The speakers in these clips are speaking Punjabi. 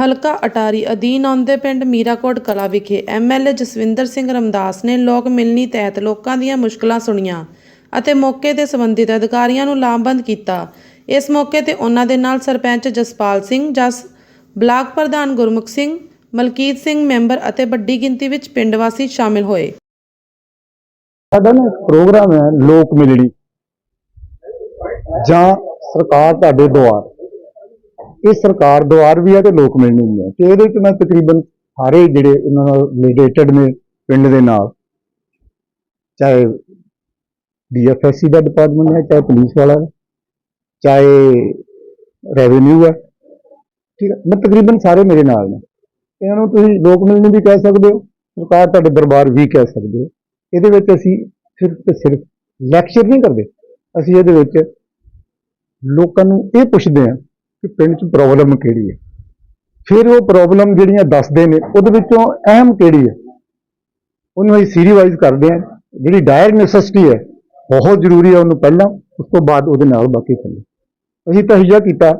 ਹਲਕਾ ਅਟਾਰੀ ਅਧੀਨ ਆਉਂਦੇ ਪਿੰਡ ਮੀਰਾਕੋਟ ਕਲਾ ਵਿਖੇ ਐਮਐਲਏ ਜਸਵਿੰਦਰ ਸਿੰਘ ਰਮਦਾਸ ਨੇ ਲੋਕ ਮਿਲਣੀ ਤਹਿਤ ਲੋਕਾਂ ਦੀਆਂ ਮੁਸ਼ਕਲਾਂ ਸੁਣੀਆਂ ਅਤੇ ਮੌਕੇ ਤੇ ਸੰਬੰਧਿਤ ਅਧਿਕਾਰੀਆਂ ਨੂੰ ਲਾਮਬੰਦ ਕੀਤਾ। ਇਸ ਮੌਕੇ ਤੇ ਉਹਨਾਂ ਦੇ ਨਾਲ ਸਰਪੰਚ ਜਸਪਾਲ ਸਿੰਘ, ਜਸ ਬਲਾਕ ਪ੍ਰਧਾਨ ਗੁਰਮੁਖ ਸਿੰਘ, ਮਲਕੀਤ ਸਿੰਘ ਮੈਂਬਰ ਅਤੇ ਵੱਡੀ ਗਿਣਤੀ ਵਿੱਚ ਪਿੰਡ ਵਾਸੀ ਸ਼ਾਮਿਲ ਹੋਏ। ਸਾਡਾ ਨਾ ਪ੍ਰੋਗਰਾਮ ਹੈ ਲੋਕ ਮਿਲਣੀ ਜਾਂ ਸਰਕਾਰ ਤੁਹਾਡੇ ਦੁਆਰ ਇਹ ਸਰਕਾਰ ਦੁਆਰ ਵੀ ਹੈ ਤੇ ਲੋਕ ਮਿਲਣੀ ਵੀ ਹੈ ਤੇ ਇਹਦੇ ਵਿੱਚ ਮੈਂ ਤਕਰੀਬਨ ਸਾਰੇ ਜਿਹੜੇ ਇਹਨਾਂ ਨਾਲ ਰਿਲੇਟਡ ਨੇ ਪਿੰਡ ਦੇ ਨਾਲ, ਚਾਹੇ ਡੀਐਫਐਸਸੀ ਦਾ ਡਿਪਾਰਟਮੈਂਟ ਹੈ, ਚਾਹੇ ਪੁਲਿਸ ਵਾਲਾ ਹੈ, ਚਾਹੇ ਰੈਵਨਿਊ ਹੈ, ਠੀਕ ਹੈ? ਮੈਂ ਤਕਰੀਬਨ ਸਾਰੇ ਮੇਰੇ ਨਾਲ ਨੇ। ਇਹਨਾਂ ਨੂੰ ਤੁਸੀਂ ਲੋਕ ਮਿਲਣੀ ਵੀ ਕਹਿ ਸਕਦੇ ਹੋ, ਸਰਕਾਰ ਤੁਹਾਡੇ ਦਰਬਾਰ ਵੀ ਕਹਿ ਸਕਦੇ ਹੋ। ਇਹਦੇ ਵਿੱਚ ਅਸੀਂ ਸਿਰਫ ਤੇ ਸਿਰਫ ਲੈਕਚਰ ਨਹੀਂ ਕਰਦੇ। ਅਸੀਂ ਇਹਦੇ ਵਿੱਚ ਲੋਕਾਂ ਨੂੰ ਇਹ ਪੁੱਛਦੇ ਹਾਂ ਕਿ ਪਿੰਡ 'ਚ ਪ੍ਰੋਬਲਮ ਕਿਹੜੀ ਹੈ? ਫਿਰ ਉਹ ਪ੍ਰੋਬਲਮ ਜਿਹੜੀਆਂ ਦੱਸਦੇ ਨੇ, ਉਹਦੇ ਵਿੱਚੋਂ ਅਹਿਮ ਕਿਹੜੀ ਹੈ? ਉਹਨੂੰ ਅਸੀਂ ਸੀਰੀ ਵਾਈਜ਼ ਕਰਦੇ ਹਾਂ। ਜਿਹੜੀ ਡਾਇਰ ਨੈਸੈਸਿਟੀ ਹੈ, ਬਹੁਤ ਜ਼ਰੂਰੀ ਹੈ ਉਹਨੂੰ ਪਹਿਲਾਂ, ਉਸ ਤੋਂ ਬਾਅਦ ਉਹਦੇ ਨਾਲ ਬਾਕੀ ਚੱਲੇ ਅਸੀਂ ਤਹਈਆ ਕੀਤਾ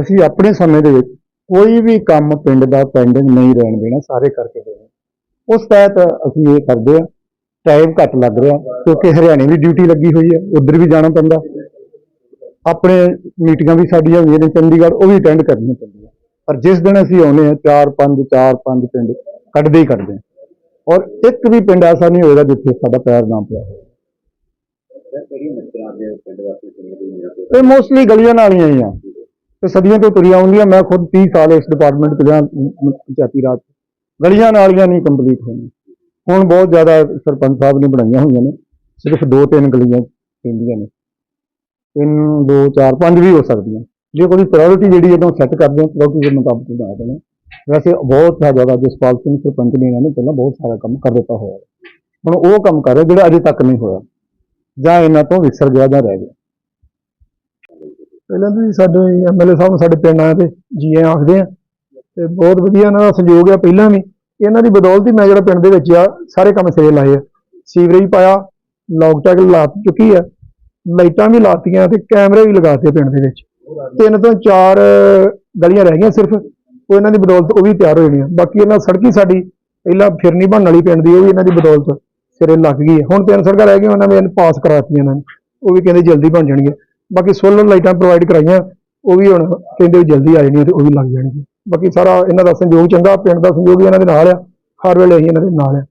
ਅਸੀਂ ਆਪਣੇ ਸਮੇਂ ਦੇ ਵਿੱਚ ਕੋਈ ਵੀ ਕੰਮ ਪਿੰਡ ਦਾ ਪੈਂਡਿੰਗ ਨਹੀਂ ਰਹਿਣ ਦੇਣਾ, ਸਾਰੇ ਕਰਕੇ ਦੇਣਾ। ਉਸ ਤਹਿਤ ਅਸੀਂ ਇਹ ਕਰਦੇ ਹਾਂ, ਟਾਈਮ ਘੱਟ ਲੱਗ ਰਿਹਾ, ਕਿਉਂਕਿ ਹਰਿਆਣੇ ਵੀ ਡਿਊਟੀ ਲੱਗੀ ਹੋਈ ਹੈ, ਉਧਰ ਵੀ ਜਾਣਾ ਪੈਂਦਾ। ਆਪਣੇ ਮੀਟਿੰਗਾਂ ਵੀ ਸਾਡੀਆਂ ਹੋਈਆਂ ਨੇ, ਚੰਡੀਗੜ੍ਹ ਉਹ ਵੀ ਅਟੈਂਡ ਕਰਨੀਆਂ ਪੈਂਦੀਆਂ। ਪਰ ਜਿਸ ਦਿਨ ਅਸੀਂ ਆਉਨੇ ਆ ਚਾਰ, ਪੰਜ ਚਾਰ, ਪੰਜ ਪਿੰਡ ਕੱਢਦੇ ਹੀ ਕੱਢਦੇ ਔਰ ਇੱਕ ਵੀ ਪਿੰਡ ਐਸਾ ਨਹੀਂ ਹੋਏਗਾ ਜਿੱਥੇ ਸਾਡਾ ਪੈਰ ਨਾ ਪਿਆ ਹੋਵੇ। ਇਹ ਮੋਸਟਲੀ ਗਲੀਆਂ ਨਾਲੀਆਂ ਹੀ ਆ। ਤੇ ਸਦੀਆਂ ਤੋਂ ਤੁਰੀਆਂ ਆਉਂਦੀਆਂ, ਮੈਂ ਖੁਦ 30 ਸਾਲ ਇਸ ਡਿਪਾਰਟਮੈਂਟ 'ਚ ਰਿਹਾ ਮ- ਮ- ਪੰਚਾਇਤੀ ਰਾਜ ਗਲੀਆਂ ਨਾਲੀਆਂ ਨਹੀਂ ਕੰਪਲੀਟ ਹੋਈਆਂ। ਹੁਣ ਬਹੁਤ ਜ਼ਿਆਦਾ ਸਰਪੰਚ ਸਾਹਿਬ ਨੇ ਬਣਾਈਆਂ ਹੋਈਆਂ ਨੇ। ਸਿਰਫ ਦੋ ਤਿੰਨ ਗਲੀਆਂ ਪੈਂਦੀਆਂ ਨੇ। ਤਿੰਨ, ਦੋ, ਚਾਰ, ਪੰਜ ਵੀ ਹੋ ਸਕਦੀਆਂ। ਜੇ ਕੋਈ ਪ੍ਰਾਇੋਰਟੀ ਜਿਹੜੀ ਹੈ ਤਾਂ ਸੈੱਟ ਕਰਦੇ ਹਾਂ ਪ੍ਰਾਇੋਰਟੀ ਦੇ ਮੁਤਾਬਕ ਬਣਾ ਦੇਣਾ ਵੈਸੇ ਬਹੁਤ ਜ਼ਿਆਦਾ ਜਸਪਾਲ ਸਿੰਘ ਸਰਪੰਚ ਨੇ ਇਹਨਾਂ ਨੇ ਪਹਿਲਾਂ ਬਹੁਤ ਸਾਰਾ ਕੰਮ ਕਰ ਦਿੱਤਾ ਹੋਇਆ। ਹੁਣ ਉਹ ਕੰਮ ਕਰ ਰਿਹਾ ਜਿਹੜਾ ਅਜੇ ਤੱਕ ਨਹੀਂ ਹੋਇਆ। ਜਾਂ ਇਹਨਾਂ ਤੋਂ ਵਿਸਰ ਗਿਆ ਜਾਂ ਰਹਿ ਗਿਆ। ਪਹਿਲਾਂ ਤਾਂ ਸਾਡੇ ਐਮਐਲਏ ਸਾਹਿਬ ਨੂੰ ਸਾਡੇ ਪਿੰਡ ਆਏ ਤੇ ਜੀ ਆਇਆਂ ਆਖਦੇ ਆ। ਤੇ ਬਹੁਤ ਵਧੀਆ ਇਹਨਾਂ ਦਾ ਸਹਿਯੋਗ ਆ ਪਹਿਲਾਂ ਵੀ। ਇਹਨਾਂ ਦੀ ਬਦੌਲਤ ਹੀ ਮੈਂ ਜਿਹੜਾ ਪਿੰਡ ਦੇ ਵਿੱਚ ਆ, ਸਾਰੇ ਕੰਮ ਸਿਰੇ ਲਾਏ ਆ। ਸੀਵਰੇਜ ਪਾਇਆ ਲੌਕ ਟੈਗ ਲਾ ਚੁੱਕੀ ਆ। ਲਾਈਟਾਂ ਵੀ ਲਾਤੀਆਂ ਤੇ ਕੈਮਰੇ ਵੀ ਲਗਾਤੇ ਪਿੰਡ ਦੇ ਵਿੱਚ। ਤਿੰਨ ਤੋਂ ਚਾਰ ਗਲੀਆਂ ਰਹਿ ਗਈਆਂ ਸਿਰਫ, ਉਹ ਇਹਨਾਂ ਦੀ ਬਦੌਲਤ ਉਹ ਵੀ ਤਿਆਰ ਹੋ ਜਾਣੀਆਂ ਬਾਕੀ ਇਹਨਾਂ ਸੜਕੀ ਸਾਡੀ ਪਹਿਲਾਂ ਫਿਰਨੀ ਬਣਨ ਵਾਲੀ ਪਿੰਡ ਦੀ, ਉਹ ਵੀ ਇਹਨਾਂ ਦੀ ਬਦੌਲਤ ਸਿਰੇ ਲੱਗ ਗਈ ਹੈ। ਹੁਣ ਤਿੰਨ ਸੜਕਾਂ ਰਹਿ ਗਈਆਂ, ਉਹਨਾਂ ਨੇ ਪਾਸ ਕਰਾਤੀਆਂ ਇਹਨਾਂ ਨੇ। ਉਹ ਵੀ ਕਹਿੰਦੇ ਜਲਦੀ ਬਣ ਜਾਣਗੀਆਂ। ਬਾਕੀ ਸੋਲਰ ਲਾਈਟਾਂ ਪ੍ਰੋਵਾਈਡ ਕਰਾਈਆਂ, ਉਹ ਵੀ ਹੁਣ ਕਹਿੰਦੇ ਵੀ ਜਲਦੀ ਆ ਜਾਣੀਆਂ ਤੇ ਉਹ ਵੀ ਲੱਗ ਜਾਣਗੀਆਂ। ਬਾਕੀ ਸਾਰਾ ਇਹਨਾਂ ਦਾ ਸੰਯੋਗ ਚੰਗਾ, ਪਿੰਡ ਦਾ ਸੰਯੋਗ ਵੀ ਇਹਨਾਂ ਦੇ ਨਾਲ ਆ। ਹਰ ਵੇਲੇ ਅਸੀਂ ਇਹਨਾਂ ਦੇ ਨਾਲ ਆ।